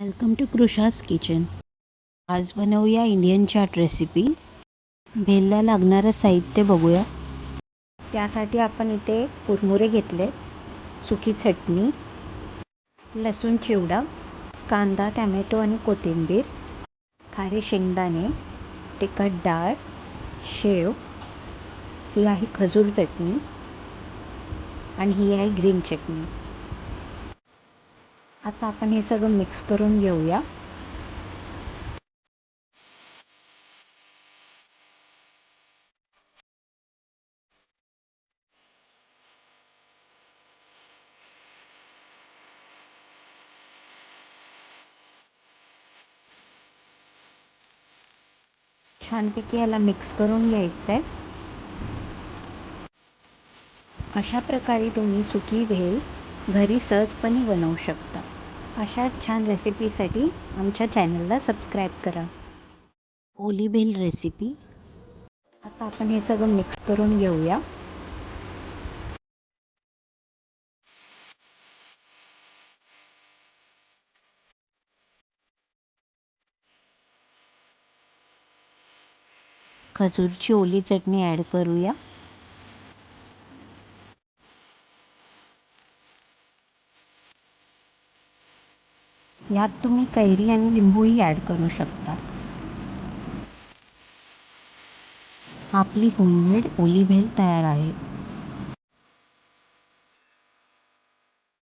Welcome to कृषाज kitchen आज बनवूया Indian chaat recipe भेलला लागणारं साहित्य बघूया. त्यासाठी आपण इथे कुरमुरे घेतले सुकी चटणी लसूण चिवडा कांदा टॅमॅटो आणि कोथिंबीर खारे शेंगदाणे तिखट डाळ शेव ही आहे खजूर चटणी आणि ही आहे ग्रीन चटणी. आता आपण हे सगळं मिक्स करून घेऊया. छानपैकी याला मिक्स करून घ्यायचं आहे अशा प्रकारे तुम्ही सुकी भेल घरी सहजपणे बनवू शकता. अशा छान रेसिपीसाठी आमच्या चॅनलला सबस्क्राईब करा. ओली भेल रेसिपी आता आपण हे सगळं मिक्स करून घेऊया. खजूरची ओली चटणी ॲड करूया. यात तुम्ही कैरी आणि लिंबूही ॲड करू शकता. आपली होममेड ओली भेल तयार आहे.